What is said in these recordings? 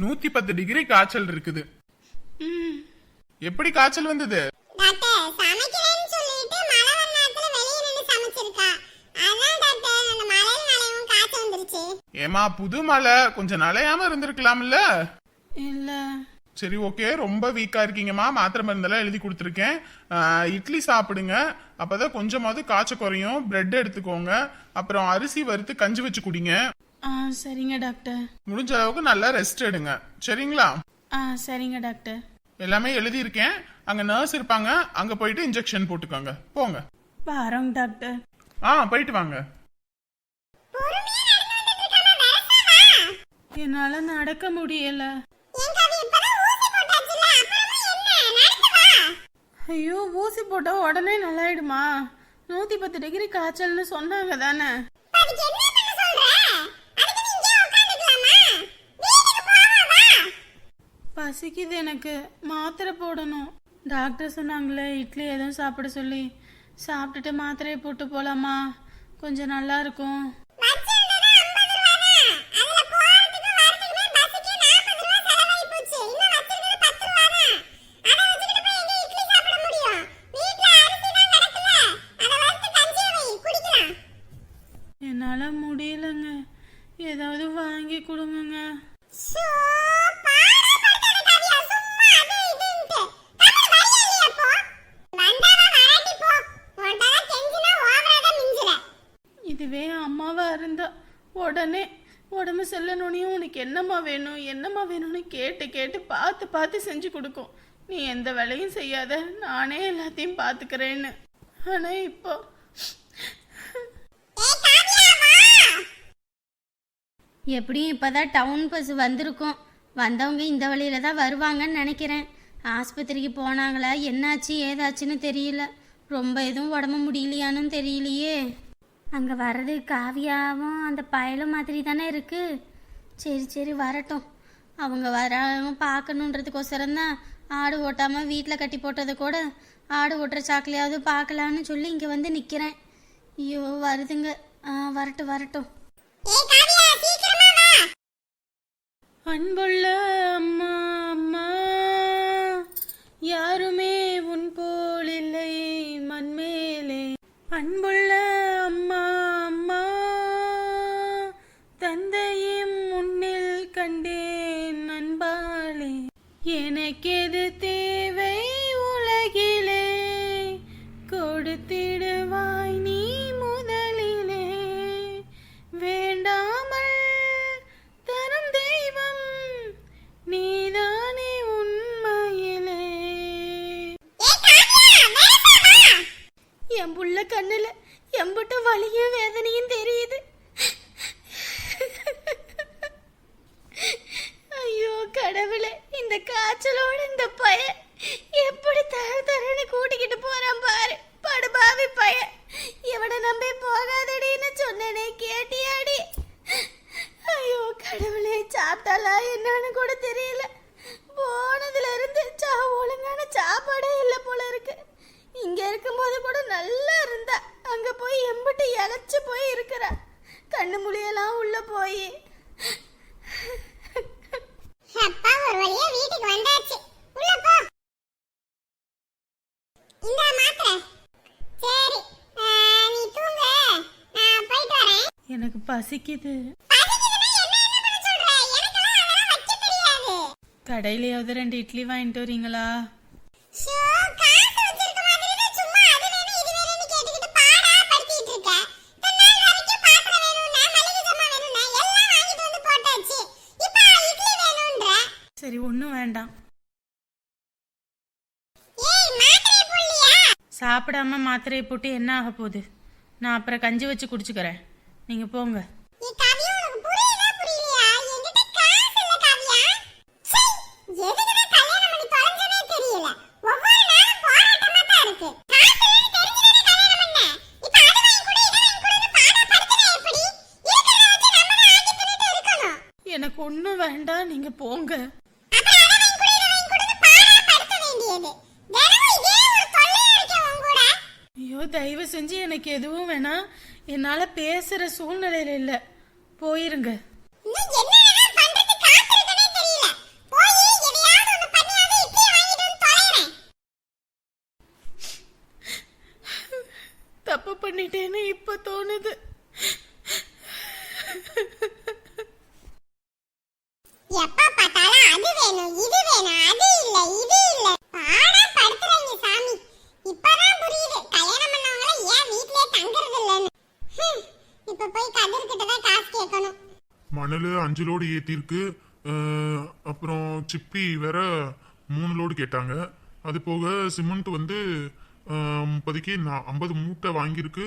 நூத்தி பத்து டிகிரி காய்ச்சல் இருக்குது. எப்படி காய்ச்சல் வந்தது? ஏமா புது மழை. கொஞ்சம் நலையாம இருந்திருக்கலாம்ல? இல்ல. சரி ஓகே. ரொம்ப வீக்கா இருக்கீங்கம்மா. மாத்திரை மருந்தெல்லாம் எழுதி கொடுத்துருக்கேன். இட்லி சாப்பிடுங்க. அப்பதான் கொஞ்சமாவது காய்ச்சல் குறையும். பிரெட் எடுத்துக்கோங்க. அப்புறம் அரிசி வறுத்து கஞ்சி வச்சு குடிங்க. ஆ சரிங்க டாக்டர். முடிஞ்ச அளவுக்கு நல்லா ரெஸ்ட் எடுங்க. சரிங்களா? ஆ சரிங்க டாக்டர். எல்லாமே எழுதியிருக்கேன். அங்க நர்ஸ் இருப்பாங்க. அங்க போயிட்டு இன்ஜெக்ஷன் போட்டுக்கோங்க. போங்க. வரோங்க டாக்டர். ஆ போயிட்டு வாங்க. என்னால நடக்க முடியல. என் கவி இப்பதான் ஊசி போட்டாச்சுல அப்புறமா என்ன? நடந்து வா ஐயோ ஊசி போட்டா உடனே நல்லாயிடுமா? நூத்தி பத்து டிகிரி காய்ச்சல்னு சொன்னாங்க தானே அதுக்கு என்ன பண்ண சொல்ற அதுக்கு நீ இங்கே உட்கார்ந்துக்கலாமா வீட்டுக்கு போவா பசிக்குது எனக்கு. மாத்திரை போடணும். டாக்டர் சொன்னாங்களே இட்லி எதுவும் சாப்பிட சொல்லி. சாப்பிட்டுட்டு மாத்திரையை போட்டு போலாமா? கொஞ்சம் நல்லா இருக்கும் வச்சிருந்தது 50 ரூபா தான் அதுல போறதுக்கு வரதுக்குமே பஸ்ஸுக்கே 40 ரூபா செலவாயி போச்சு இன்னும் வச்சிருந்தது 10 ரூபா தான் அத வச்சுக்கிட்டு போய் எங்க இட்லி சாப்பிட முடியும் வீட்ல அரிசி தான் கிடக்குல அத வறுத்து கஞ்சியை வை குடிக்கலாம் என்னால முடியலங்க ஏதாவது வாங்கி கொடுங்கங்க ஷோ பாடப்படுத்தாத கவியா சும்மா அது இதுன்ட்டு தமிழ் வரியா இல்லையா போ வந்தாவா வராட்டி போ உன்கிட்ட கெஞ்சினா ஓவரா தான் மிஞ்சுற இதுவே அம்மாவா இருந்தா உடனே உடம்பு செல்லணுனையும் உனக்கு என்னம்மா வேணும்? என்னம்மா வேணும்னு கேட்டு கேட்டு பார்த்து பார்த்து செஞ்சு கொடுக்கும். நீ எந்த வேலையும் செய்யாத. நானே எல்லாத்தையும் பார்த்துக்கிறேன்னு. ஆனா இப்போ ஏய் காவியா வா! எப்படியும் இப்போ தான் டவுன் பஸ் வந்திருக்கும். வந்தவங்க இந்த வழியில தான் வருவாங்கன்னு நினைக்கிறேன். ஆஸ்பத்திரிக்கு போனாங்களா? என்னாச்சு? ஏதாச்சுன்னு தெரியல. ரொம்ப எதுவும் உடம்பு முடியலையான்னு தெரியலையே. அங்கே வர்றது காவியாவும் அந்த பயலும் மாதிரி தானே இருக்கு? சரி சரி வரட்டும். அவங்க வர பார்க்கணுன்றதுக்கோசரம் தான் ஆடு ஓட்டாமல் வீட்டில் கட்டி போட்டதை கூட ஆடு ஓட்டுற சாக்கிலையாவது பார்க்கலான்னு சொல்லி இங்கே வந்து நிற்கிறேன் ஐயோ வருதுங்க. வரட்டும் வரட்டும். ஏய் காவியா சீக்கிரமா வா. அன்புள்ள அம்மா அம்மா. யாருமே உன் போல் இல்லை மண்மேலே. அன்புள்ள கொடுத்திடுவாய் நீ முதலிலே. வேண்டாமல் தரும் தெய்வம் நீதானே உண்மையிலே. என் புள்ள கண்ணுல எம்புட்ட வலியும் வேதனையும் தெரியுது. ஐயோ கடவுளே இந்த காய்ச்சலோட இந்த பய எப்படி தர தரன்னு கூட்டிக்கிட்டு போறான் பாரு. படுபாவி பய இவனை நம்பி போகாதடின்னு சொன்னேனே கேட்டியாடி? ஐயோ கடவுளே சாப்பிட்டாலா என்னன்னு கூட தெரியல. போனதுல இருந்து சா ஒழுங்கான சாப்பாடே இல்லை போல இருக்கு. இங்க இருக்கும்போது கூட நல்லா இருந்தா. அங்க போய் எம்பிட்டு இழைச்சு போய் இருக்கிறா. கண்ணு முடியெல்லாம் உள்ள போய். அப்பா ஒரு வழியா வீட்டுக்கு வந்தாச்சு. உள்ள போ. இந்த மாத்திரை. சரி ஆ, நீ தூங்கு. நான் போயிட்டு வரேன். எனக்கு பசிக்குது. கடையிலயாவது ரெண்டு இட்லி வாங்கிட்டு வரீங்களா? ஷோ சாப்பிடாம மாத்திரையை போட்டு என்ன ஆக போகுது? நான் அப்புறம் கஞ்சி வச்சு குடிச்சுக்கிறேன். நீங்கள் போங்க. வேணா என்னால பேசுற சூழ்நிலையில இல்ல. போயிருங்க. தப்பு பண்ணிட்டேன்னு இப்ப தோணுது. மணல் அஞ்சு லோடு ஏற்றிருக்கு அப்புறம் சிப்பி வேற மூணு லோடு கேட்டாங்க. அது போக சிமெண்ட் வந்து இப்போதைக்கு நான் ஐம்பது மூட்டை வாங்கியிருக்கு.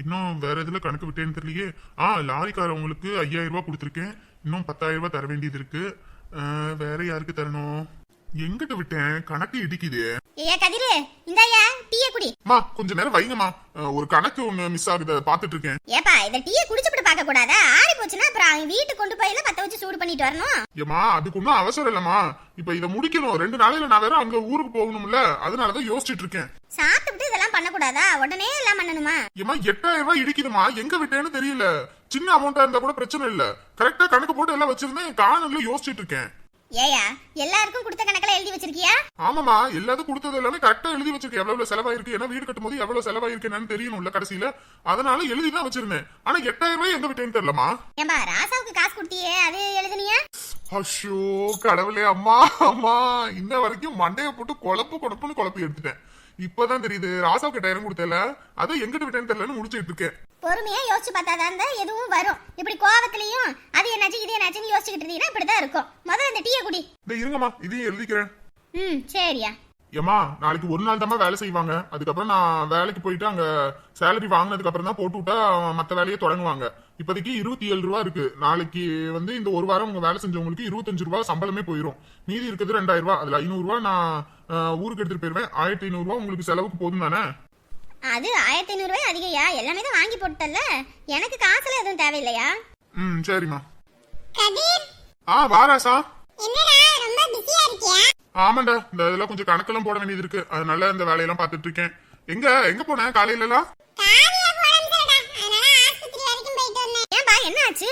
இன்னும் வேற இதில் கணக்கு விட்டேன்னு தெரியலையே. ஆ லாரிக்காரவங்களுக்கு ஐயாயிரம் கொடுத்துருக்கேன். இன்னும் பத்தாயிரம் தர வேண்டியது இருக்கு. வேற யாருக்கு தரணும்? எங்கிட்ட விட்டேன்? கணக்கு இடிக்குது. ஏயா கதிரு இந்தாயா டீய குடி. அம்மா கொஞ்ச நேரம் வைங்கம்மா. ஒரு கணக்கு ஒன்று மிஸ் ஆகுது அதை பார்த்துட்டு இருக்கேன். ஏப்பா இத டீய குடிச்சுட்டு பார்க்க கூடாதா? ஆறி போச்சுன்னா அப்புறம் அவன் வீட்டுக்கு கொண்டு போயில பத்த வச்சு சூடு பண்ணிட்டு வரணும். ஏமா அதுக்கு ஒன்றும் அவசரம் இல்லம்மா. இப்ப இதை முடிக்கணும். ரெண்டு நாளையில நான் வேற அங்க ஊருக்கு போகணும்ல. அதனாலதான் யோசிச்சுட்டு இருக்கேன். சாப்பிட்டுட்டு இதெல்லாம் பண்ணக்கூடாதா உடனே எல்லாம் பண்ணணுமா? ஏமா எட்டாயிரம் ரூபாய் இடிக்குதுமா எங்க விட்டேன்னு தெரியல. சின்ன அமௌண்டா இருந்தா கூட பிரச்சனை இல்ல. கரெக்டா கணக்கு போட்டு எல்லாம் வச்சிருந்தேன். காணல யோசிச்சுட்டு இருக்கேன். ஏயா எல்லாருக்கும் கொடுத்த கணக்கெல்லாம் எழுதி வச்சிருக்கியா? ஆமாமா எல்லாத்துக்கும் கொடுத்தது எல்லாமே கரெக்டா எழுதி வச்சிருக்கேன். எவ்வளவு செலவாயிருக்கு ஏன்னா வீடு கட்டும் போது எவ்வளவு செலவாயிருக்கு என்னன்னு தெரியணும்ல கடைசியில. அதனால எழுதி தான் வச்சிருந்தேன். ஆனா எட்டாயிரம் ரூபாய் எங்க விட்டேன்னு தெரியலமா ஏம்பா ராசாவுக்கு காசு கொடுத்தியே அது எழுதுனியா? அஷோ கடவுளே அம்மா அம்மா. இன்ன வரைக்கும் மண்டைய போட்டு குழப்பு குழப்புன்னு குழப்பி எடுத்துட்டேன். இப்பதான் தெரியுது ராசாவுக்கு எட்டாயிரம் கொடுத்தல. அதை எங்கிட்ட விட்டேன்னு தெரியலன்னு முடிச்சிட்டு இருக்கேன். பொறுமையா யோசிச்சு பார்த்தாதான் இருந்தா எதுவும் வரும். இப்படி கோவத்திலையும் அது என்னாச்சு இது என்னாச்சுன்னு யோசிச்சுக்கிட்டு இருந்தீங்கன்னா இப்படிதான் இருக்கும். முதல்ல இந்த டீயை குடி. இந்த இருங்கம்மா இதையும் எழுதிக்கிறேன். ம் சரியா. ஏமா நாளைக்கு ஒரு நாள் தான் வேலை செய்வாங்க. அதுக்கப்புறம் நான் வேலைக்கு போயிட்டு அங்க சேலரி வாங்கினதுக்கு அப்புறம் தான் போட்டு விட்டா மத்த வேலையை தொடங்குவாங்க. இப்போதைக்கு இருபத்தி ஏழு ரூபா இருக்கு. நாளைக்கு வந்து இந்த ஒரு வாரம் உங்க வேலை செஞ்சவங்களுக்கு இருபத்தஞ்சு ரூபா சம்பளமே போயிடும் மீதி இருக்கிறது ரெண்டாயிரம் ரூபா. அதுல ஐநூறு ரூபா நான் ஊருக்கு எடுத்துட்டு போயிருவேன். ஆயிரத்தி ஐநூறு ரூபா உங்களுக்கு செலவுக்கு போதும் தானே? அது ஆயிரத்தி ஐநூறு ரூபாய் அதிகயா? எல்லாமே தான் வாங்கி போட்டல எனக்கு காசுல எதுவும் தேவையில்லையா? ம் சரிம்மா. கதிர் ஆ வாராசா என்னடா ரொம்ப பிஸியா இருக்கியா? ஆமாண்டா இந்த இதெல்லாம் கொஞ்சம் கணக்கெல்லாம் போட வேண்டியது இருக்கு. அதனால இந்த வேலையெல்லாம் பார்த்துட்டு இருக்கேன் எங்க எங்க போனேன் காலையில எல்லாம் காரியா போடம்சடா அதனால ஆஸ்பத்திரி வரைக்கும் போயிட்டு வந்தேன் ஏன்பா என்ன ஆச்சு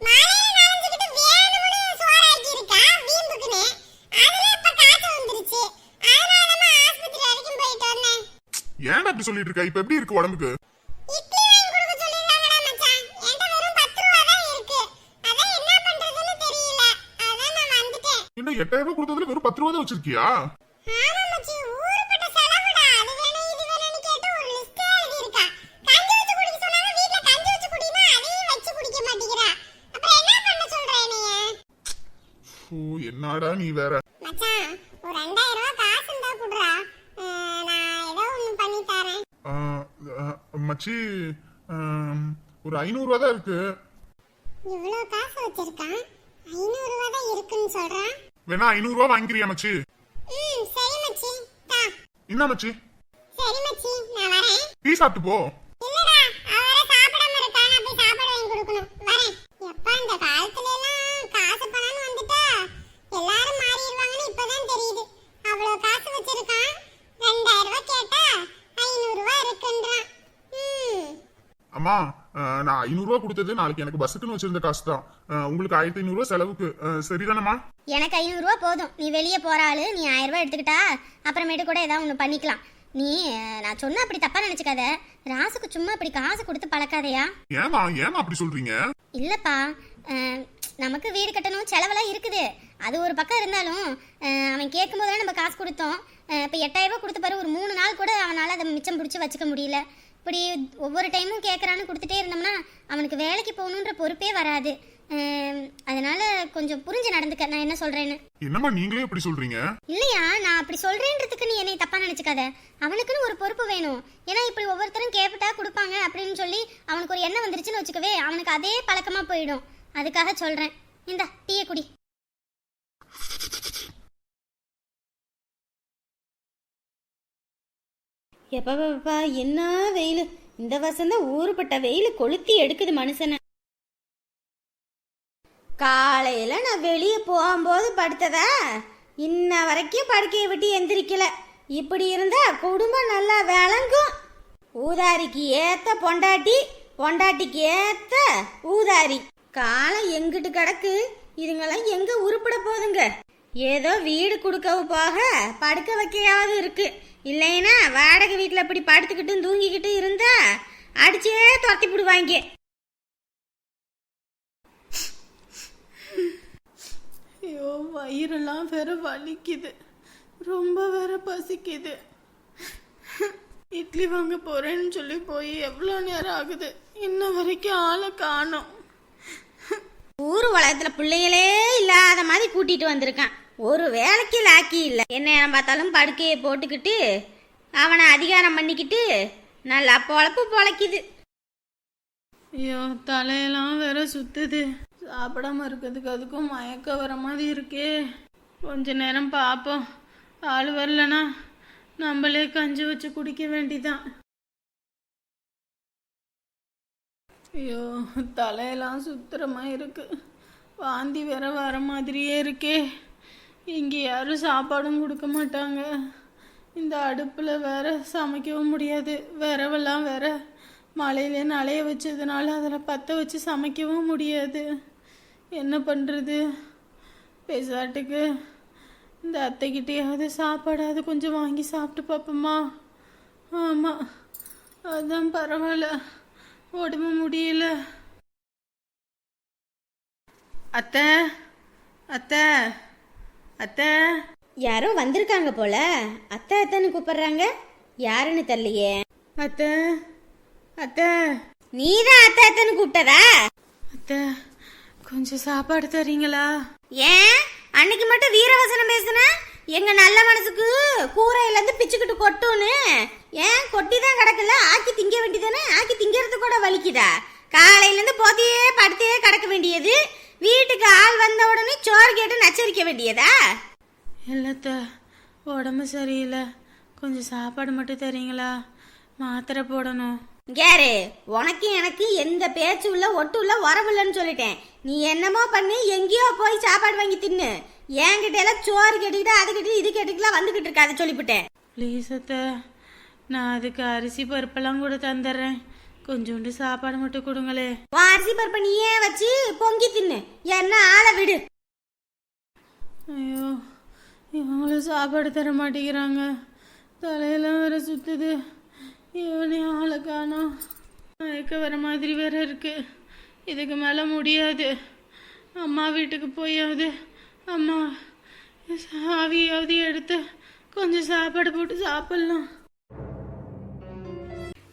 மழையில நனைஞ்சுக்கிட்டு வேணும்னு சோறாக்கி இருக்கா வீம்புக்குன்னு அதுல இப்ப காய்ச்சல் வந்துருச்சு அதனால தான் ஆஸ்பத்திரி வரைக்கும் போயிட்டு வந்தேன் இப்படி சொல்லிட்டு இருக்க. இப்ப எப்படி இருக்கு உடம்புக்கு? வாங்கி கொடுக்க சொல்லிருக்காங்கடா மச்சான். என்கிட்ட வெறும் பத்து ரூபா தான் இருக்கு. அதான் ஆம், ஒரு ஐநூறு ரூபா தான் இருக்கு. இவ்வளவு காசு வச்சிருக்கான் ஐநூறு ரூபாய் தான் இருக்குன்னு சொல்றான் வேணா ஐநூறு ரூபா வாங்கிக்கிறியா மச்சி? ம் சரி மச்சி. தா. என்ன மச்சி? சரி மச்சி நான் வரேன். டீ சாப்பிட்டு போ இல்லடா அவ வேற சாப்பிடாம இருக்கா நான் போய் சாப்பாடு வாங்கி கொடுக்கணும் வரேன் எப்பா இந்த காலத்துல எல்லாம் காசு பணம்னு வந்துட்டா எல்லாரும் மாறிடுவாங்கன்னு இப்பதான் தெரியுது அவ்வளவு காசு வச்சிருக்கான் ரெண்டாயிரம் ரூபாய் கேட்டா ஐநூறு ரூபாய் இருக்குன்றான் ம் அம்மா ஆ, நான் ஐநூறு ரூபா கொடுத்தது நாளைக்கு எனக்கு பஸ்ஸுக்குன்னு வச்சிருந்த காசு தான் உங்களுக்கு ஆயிரத்தி ஐநூறு ரூபா செலவுக்கு சரிதானம்மா? எனக்கு ஐநூறுரூவா போதும். நீ வெளியே போற ஆளு நீ ஆயிரம் ரூபாய் எடுத்துக்கிட்டா அப்புறமேட்டு கூட ஏதாவது ஒன்று பண்ணிக்கலாம். நீ நான் சொன்ன அப்படி தப்பா நினைச்சுக்காத. ராசுக்கு சும்மா இப்படி காசு கொடுத்து பழக்காதயா? ஏமா ஏமா அப்படி சொல்றீங்க? இல்லப்பா. நமக்கு வீடு கட்டணும் செலவெல்லாம் இருக்குது. அது ஒரு பக்கம் இருந்தாலும் அவன் கேட்கும் போதெல்லாம் நம்ம காசு கொடுத்தோம். இப்போ எட்டாயிரம் ரூபாய் கொடுத்த பிறகு ஒரு மூணு நாள் கூட அவனால் அதை மிச்சம் பிடிச்சி வச்சுக்க முடியல. இப்படி ஒவ்வொரு டைமும் கேட்குறான்னு கொடுத்துட்டே இருந்தோம்னா அவனுக்கு வேலைக்கு போகணுன்ற பொறுப்பே வராது. அதனால கொஞ்சம் புரிஞ்சு நடந்துக்க நான் என்ன சொல்கிறேன்னு என்னம்மா நீங்களே இப்படி சொல்றீங்க? இல்லையா நான் அப்படி சொல்றேன்றதுக்கு நீ என்னை தப்பா நினைச்சுக்காத. அவனுக்குன்னு ஒரு பொறுப்பு வேணும். ஏன்னா இப்படி ஒவ்வொருத்தரும் கேப்பிட்டா கொடுப்பாங்க அப்படின்னு சொல்லி அவனுக்கு ஒரு எண்ணம் வந்துருச்சுன்னு வச்சுக்கவே அவனுக்கு அதே பழக்கமா போயிடும். அதுக்காக சொல்றேன். இந்த டீயை குடி. எப்பப்பா என்ன வெயில்? இந்த வசந்த ஊறுபட்ட ஊருப்பட்ட வெயில் கொளுத்தி எடுக்குது மனுஷனை. காலையில நான் வெளியே போகும்போது படுத்ததா. இன்ன வரைக்கும் படுக்கையை விட்டு எந்திரிக்கல. இப்படி இருந்தா குடும்பம் நல்லா விளங்கும். ஊதாரிக்கு ஏத்த பொண்டாட்டி பொண்டாட்டிக்கு ஏத்த ஊதாரி. காலம் எங்கிட்டு கிடக்கு? இதுங்கெல்லாம் எங்க உருப்பட போகுதுங்க? ஏதோ வீடு கொடுக்கவு போக படுக்க வைக்கையாவது இருக்கு. இல்லைன்னா வாடகை வீட்டில் இப்படி படுத்துக்கிட்டும் தூங்கிக்கிட்டு இருந்தா அடிச்சே துரத்தி விடுவாங்க ஐயோ வயிறெல்லாம் வேற வலிக்குது. ரொம்ப வேற பசிக்குது. இட்லி வாங்க போறேன்னு சொல்லி போய் எவ்வளோ நேரம் ஆகுது? இன்ன வரைக்கும் ஆளை காணோம். ஊர் உலகத்துல பிள்ளைகளே இல்லாத மாதிரி கூட்டிட்டு வந்திருக்கான். ஒரு வேலைக்கு லாக்கி இல்லை. என்ன நேரம் பார்த்தாலும் படுக்கையை போட்டுக்கிட்டு அவனை அதிகாரம் பண்ணிக்கிட்டு நல்லா பொழப்பு பொழைக்குது. ஐயோ தலையெல்லாம் வேற சுத்துது. சாப்பிடாம இருக்கிறதுக்கு அதுக்கும் மயக்கம் வர மாதிரி இருக்கே. கொஞ்ச நேரம் பார்ப்போம். ஆள் வரலனா நம்மளே கஞ்சி வச்சு குடிக்க வேண்டிதான். ஐயோ தலையெல்லாம் சுத்துறமா இருக்கு. வாந்தி வேற வர மாதிரியே இருக்கே. இங்கே யாரும் சாப்பாடும் கொடுக்க மாட்டாங்க. இந்த அடுப்பில் வேற சமைக்கவும் முடியாது. விரவெல்லாம் வேற மழையில நலைய வச்சதுனால அதில் பற்ற வச்சு சமைக்கவும் முடியாது. என்ன பண்ணுறது பேசாட்டுக்கு இந்த அத்தைக்கிட்டேயாவது சாப்பாடாவது கொஞ்சம் வாங்கி சாப்பிட்டு பார்ப்போமா ஆமாம் அதான் பரவாயில்ல. உடம்பு முடியல. அத்தை அத்தை. அத்தை? யாரோ வந்திருக்காங்க போல. அத்தை அத்தைன்னு கூப்பிடுறாங்க. யாருன்னு தெரியலையே. அத்தை? அத்தை? நீதான் அத்தை அத்தைன்னு கூப்பிட்டதா? அத்தை கொஞ்சம் சாப்பாடு தரீங்களா? ஏன்? அன்னைக்கு மட்டும் வீரவசனம் பேசுன? எங்க நல்ல மனசுக்கு கூரையில இருந்து பிச்சுக்கிட்டு கொட்டுன்னு. ஏன்? கொட்டி தான் கிடக்கல. ஆக்கி திங்க வேண்டியதானே ஆக்கி திங்கிறது கூட வலிக்குதா? காலையில இருந்து போத்தியே படுத்தே கிடக்க வேண்டியது. வீட்டுக்கு ஆள் வந்த உடனே சோறு கேட்டு நச்சரிக்க வேண்டியதா? இல்லத்த உடம்பு சரியில்லை. கொஞ்சம் சாப்பாடு மட்டும் தரீங்களா? மாத்திரை போடணும். கேரு உனக்கு எனக்கு எந்த பேச்சு உள்ள ஒட்டு உள்ள உறவில்லைன்னு சொல்லிட்டேன். நீ என்னமோ பண்ணி எங்கேயோ போய் சாப்பாடு வாங்கி தின்னு. என்கிட்ட எல்லாம் சோறு கேட்டுக்கிட்டு அது கேட்டு இது கேட்டுக்கலாம் வந்துகிட்டு இருக்காத சொல்லிவிட்டேன். ப்ளீஸ் அத்தை நான் அதுக்கு அரிசி பருப்பெல்லாம் கூட தந்துடுறேன். கொஞ்சோண்டு சாப்பாடு மட்டும் கொடுங்களே. அரிசி பருப்பை நீயே வச்சு பொங்கி தின்னு. என்ன ஆளை விடு. ஐயோ இவங்களும் சாப்பாடு தர மாட்டேங்கிறாங்க. தலையெல்லாம் வேற சுத்துது. இவனே ஆளை காணோம் மயக்க வர மாதிரி வேற இருக்கு. இதுக்கு மேலே முடியாது. அம்மா வீட்டுக்கு போயாவது அம்மா ஆவியாவது எடுத்து கொஞ்சம் சாப்பாடு போட்டு சாப்பிட்லாம்.